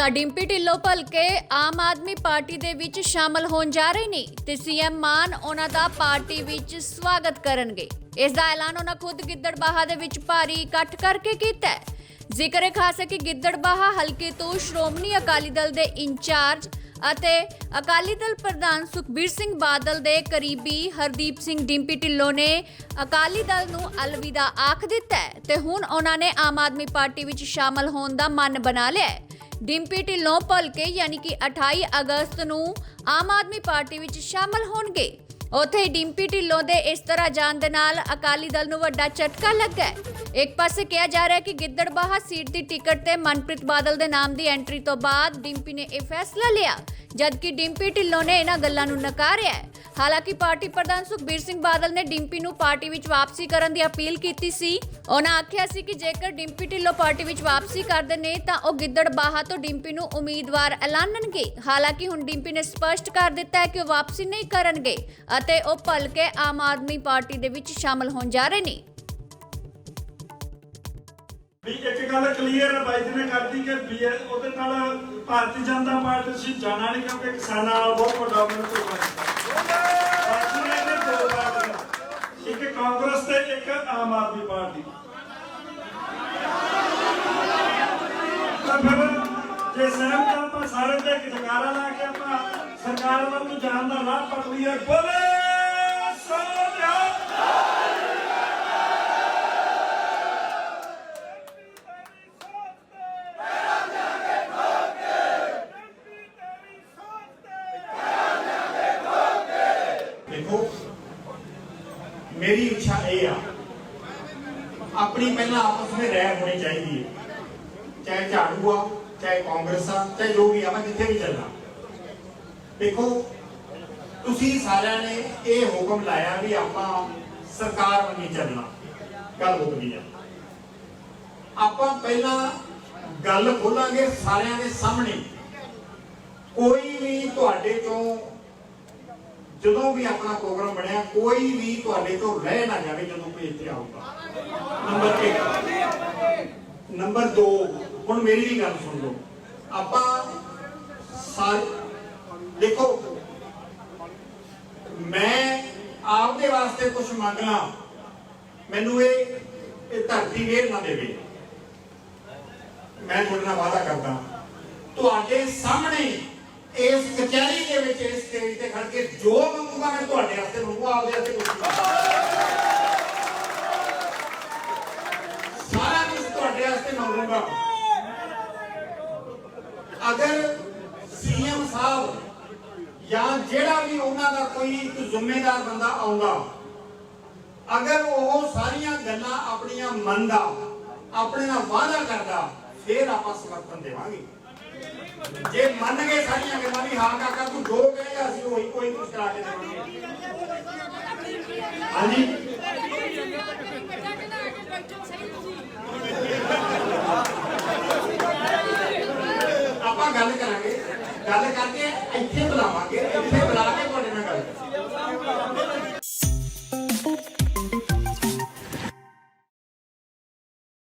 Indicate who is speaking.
Speaker 1: ਤਾਂ ਡਿੰਪੀ ਢਿੱਲੋਂ ਭਲਕੇ ਆਮ ਆਦਮੀ ਪਾਰਟੀ ਦੇ ਵਿੱਚ ਸ਼ਾਮਲ ਹੋਣ ਜਾ ਰਹੇ ਨੇ ਤੇ ਸੀਐਮ ਮਾਨ ਉਹਨਾਂ ਦਾ ਪਾਰਟੀ ਵਿੱਚ ਸਵਾਗਤ ਕਰਨਗੇ। ਇਸ ਦਾ ਐਲਾਨ ਉਹਨਾਂ ਖੁਦ ਗਿੱਦੜਬਾਹਾ ਦੇ ਵਿੱਚ ਭਾਰੀ ਇਕੱਠ ਕਰਕੇ ਕੀਤਾ ਹੈ। ਜ਼ਿਕਰ ਹੈ ਖਾਸ ਹੈ ਕਿ ਗਿੱਦੜਬਾਹਾ ਹਲਕੇ ਤੋਂ ਸ਼੍ਰੋਮਣੀ ਅਕਾਲੀ ਦਲ ਦੇ ਇੰਚਾਰਜ ਅਤੇ ਅਕਾਲੀ ਦਲ ਪ੍ਰਧਾਨ ਸੁਖਬੀਰ ਸਿੰਘ ਬਾਦਲ ਦੇ ਕਰੀਬੀ ਹਰਦੀਪ ਸਿੰਘ ਡਿੰਪੀ ਢਿੱਲੋਂ ਨੇ ਅਕਾਲੀ ਦਲ ਨੂੰ ਅਲਵਿਦਾ ਆਖ ਦਿੱਤਾ ਹੈ ਤੇ ਹੁਣ ਉਹਨਾਂ ਨੇ ਆਮ ਆਦਮੀ ਪਾਰਟੀ ਵਿੱਚ ਸ਼ਾਮਲ ਹੋਣ ਦਾ ਮਨ ਬਣਾ ਲਿਆ ਹੈ। ਡਿੰਪੀ ਢਿੱਲੋਂ ਭਲਕੇ ਯਾਨੀ ਕਿ 28 ਅਗਸਤ ਨੂੰ ਆਮ ਆਦਮੀ ਪਾਰਟੀ ਵਿੱਚ ਸ਼ਾਮਲ ਹੋਣਗੇ। ਉੱਥੇ ਹੀ ਡਿੰਪੀ ਢਿੱਲੋਂ ਦੇ ਇਸ ਤਰ੍ਹਾਂ ਜਾਣ ਦੇ ਨਾਲ ਅਕਾਲੀ ਦਲ ਨੂੰ ਵੱਡਾ ਝਟਕਾ ਲੱਗਾ ਹੈ। ਇੱਕ ਪਾਸੇ ਕਿਹਾ ਜਾ ਰਿਹਾ ਹੈ ਕਿ ਗਿੱਦੜਬਾਹਾ ਸੀਟ ਦੀ ਟਿਕਟ ਤੇ ਮਨਪ੍ਰੀਤ ਬਾਦਲ ਦੇ ਨਾਮ ਦੀ ਐਂਟਰੀ ਤੋਂ ਬਾਅਦ ਡਿੰਪੀ ਨੇ ਇਹ ਫੈਸਲਾ ਲਿਆ, ਜਦਕਿ ਡਿੰਪੀ ਢਿੱਲੋਂ ਨੇ ਇਹਨਾਂ ਗੱਲਾਂ ਨੂੰ ਨਕਾਰਿਆ ਹੈ। ਹਾਲਾਂਕਿ ਪਾਰਟੀ ਪ੍ਰਧਾਨ ਸੁਖਬੀਰ ਸਿੰਘ ਬਾਦਲ ਨੇ ਡਿੰਪੀ ਨੂੰ ਪਾਰਟੀ ਵਿੱਚ ਵਾਪਸੀ ਕਰਨ ਦੀ ਅਪੀਲ ਕੀਤੀ ਸੀ। ਉਹਨਾਂ ਆਖਿਆ ਸੀ ਕਿ ਜੇਕਰ ਡਿੰਪੀ ਢਿੱਲੋਂ ਪਾਰਟੀ ਵਿੱਚ ਵਾਪਸੀ ਕਰਦੇ ਨੇ, ਤਾਂ ਉਹ ਗਿੱਦੜਬਾਹਾ ਤੋਂ ਡਿੰਪੀ ਨੂੰ ਉਮੀਦਵਾਰ ਐਲਾਨਣਗੇ। ਹਾਲਾਂਕਿ ਹੁਣ ਡਿੰਪੀ ਨੇ ਸਪਸ਼ਟ ਕਰ ਦਿੱਤਾ ਹੈ ਕਿ ਉਹ ਵਾਪਸੀ ਨਹੀਂ ਕਰਨਗੇ। ਅਤੇ ਉਹ ਭਲਕੇ ਆਮ ਆਦਮੀ ਪਾਰਟੀ ਦੇ ਵਿੱਚ ਸ਼ਾਮਲ ਹੋਣ ਜਾ ਰਹੇ ਨੇ।
Speaker 2: ਵੀ ਇੱਕ ਗੱਲ ਕਲੀਅਰ ਬਾਈ ਜੀ ਨੇ ਕਰਦੀ ਕਿ ਵੀ ਉਹਦੇ ਨਾਲ ਭਾਰਤੀ ਜਨਤਾ ਪਾਰਟੀ ਸੀ ਜਾਣਾ ਨਹੀਂ ਕਿਉਂਕਿ ਕਿਸਾਨਾਂ ਨਾਲ ਬਹੁਤ ਵੱਡਾ ਉਹਨਾਂ ਤੋਂ ਬਾਕੀ ਇੱਕ ਕਾਂਗਰਸ ਤੇ ਇੱਕ ਆਮ ਆਦਮੀ ਪਾਰਟੀ। ਤਾਂ ਫਿਰ ਜੇ ਸਹਿਮਤ ਆਪਾਂ ਸਾਰੇ ਤੇ ਇੱਕ ਜਗਾਰਾ ਲਾ ਕੇ ਆਪਾਂ ਸਰਕਾਰ ਵੱਲ ਨੂੰ ਜਾਣ ਦਾ ਰਾਹ ਪਟ ਬੋਲੇ!
Speaker 3: ਦੇਖੋ, ਮੇਰੀ ਇੱਛਾ ਇਹ ਆ, ਆਪਣੀ ਪਹਿਲਾਂ ਆਪਸ ਵਿੱਚ ਰਹਿ ਹੋਣੀ ਚਾਹੀਦੀ ਹੈ। ਚਾਹੇ ਝਾੜੂ ਆ, ਚਾਹੇ ਕਾਂਗਰਸ ਆ, ਚਾਹੇ ਜੋ ਵੀ ਆ ਮੈਂ ਜਿੱਥੇ ਵੀ ਚੱਲਣਾ। ਦੇਖੋ, ਤੁਸੀਂ ਸਾਰਿਆਂ ਨੇ ਇਹ ਹੁਕਮ ਲਾਇਆ ਵੀ ਆਪਾਂ ਸਰਕਾਰ ਵੱਲ ਨਹੀਂ ਚੱਲਣਾ। ਗੱਲ ਹੋ ਗਈ ਆ। ਆਪਾਂ ਪਹਿਲਾਂ ਗੱਲ ਖੋਲਾਂਗੇ ਸਾਰਿਆਂ ਦੇ ਸਾਹਮਣੇ। ਕੋਈ ਵੀ ਤੁਹਾਡੇ ਤੋਂ ਜਦੋਂ ਵੀ ਆਪਣਾ ਪ੍ਰੋਗਰਾਮ ਬਣਿਆ, ਕੋਈ ਵੀ ਤੁਹਾਡੇ ਤੋਂ ਰਹਿ ਨਾ ਜਾਵੇ ਜਦੋਂ ਕੋਈ ਇੱਥੇ ਆਊਗਾ। ਨੰਬਰ 1 ਨੰਬਰ 2 ਹੁਣ ਮੇਰੀ ਵੀ ਗੱਲ ਸੁਣ ਲਓ। ਆਪਾਂ ਸਾਰ ਦੇਖੋ, ਮੈਂ ਆਪਦੇ ਵਾਸਤੇ ਕੁਝ ਮੰਗਣਾ ਮੈਨੂੰ ਇਹ ਇਹ ਧਰਤੀ ਵੇਰ ਨਾ ਦੇਵੇ। ਮੈਂ ਤੁਹਾਡੇ ਨਾਲ ਵਾਅਦਾ ਕਰਦਾ। ਤੁਹਾਡੇ ਸਾਹਮਣੇ ਇਸ ਕਚਹਿਰੀ ਦੇ ਵਿੱਚ ਇਸ ਸਟੇਜ ਤੇ ਖੜ ਕੇ ਜੋ ਮੰਗੂਗਾ ਮੈਂ ਤੁਹਾਡੇ ਵਾਸਤੇ ਮੰਗੂਗਾ ਆਪਦੇ ਵਾਸਤੇ ਕੁਝ ਨਹੀਂ। ਸਾਰਾ ਕੁਝ ਤੁਹਾਡੇ ਵਾਸਤੇ ਮੰਗੂਗਾ। ਅਗਰ ਸੀਐਮ ਸਾਹਿਬ ਜਾਂ ਜਿਹੜਾ ਵੀ ਉਹਨਾਂ ਦਾ ਕੋਈ ਇੱਕ ਜ਼ਿੰਮੇਦਾਰ ਬੰਦਾ ਆਉਂਦਾ, ਅਗਰ ਉਹ ਸਾਰੀਆਂ ਗੱਲਾਂ ਆਪਣੀਆਂ ਮੰਨਦਾ, ਆਪਣੇ ਨਾਲ ਵਾਅਦਾ ਕਰਦਾ, ਫਿਰ ਆਪਾਂ ਸਮਰਥਨ ਦੇਵਾਂਗੇ। ਜੇ ਮੰਨ ਗਏ ਸਾਰੀਆਂ ਗੱਲਾਂ ਵੀ, ਹਾਂ ਕਾਕਾ ਤੂੰ ਜੋ ਕਹੇਗਾ ਅਸੀਂ ਉਹੀ ਕੋਈ ਕੁਝ ਕਰਾ ਕੇ ਦੇਵਾਂਗੇ। ਹਾਂਜੀ? ਆਪਾਂ ਗੱਲ ਕਰਾਂਗੇ। ਗੱਲ ਕਰਕੇ ਇੱਥੇ ਬੁਲਾਵਾਂਗੇ, ਇੱਥੇ ਬੁਲਾ ਕੇ ਤੁਹਾਡੇ ਨਾਲ ਗੱਲ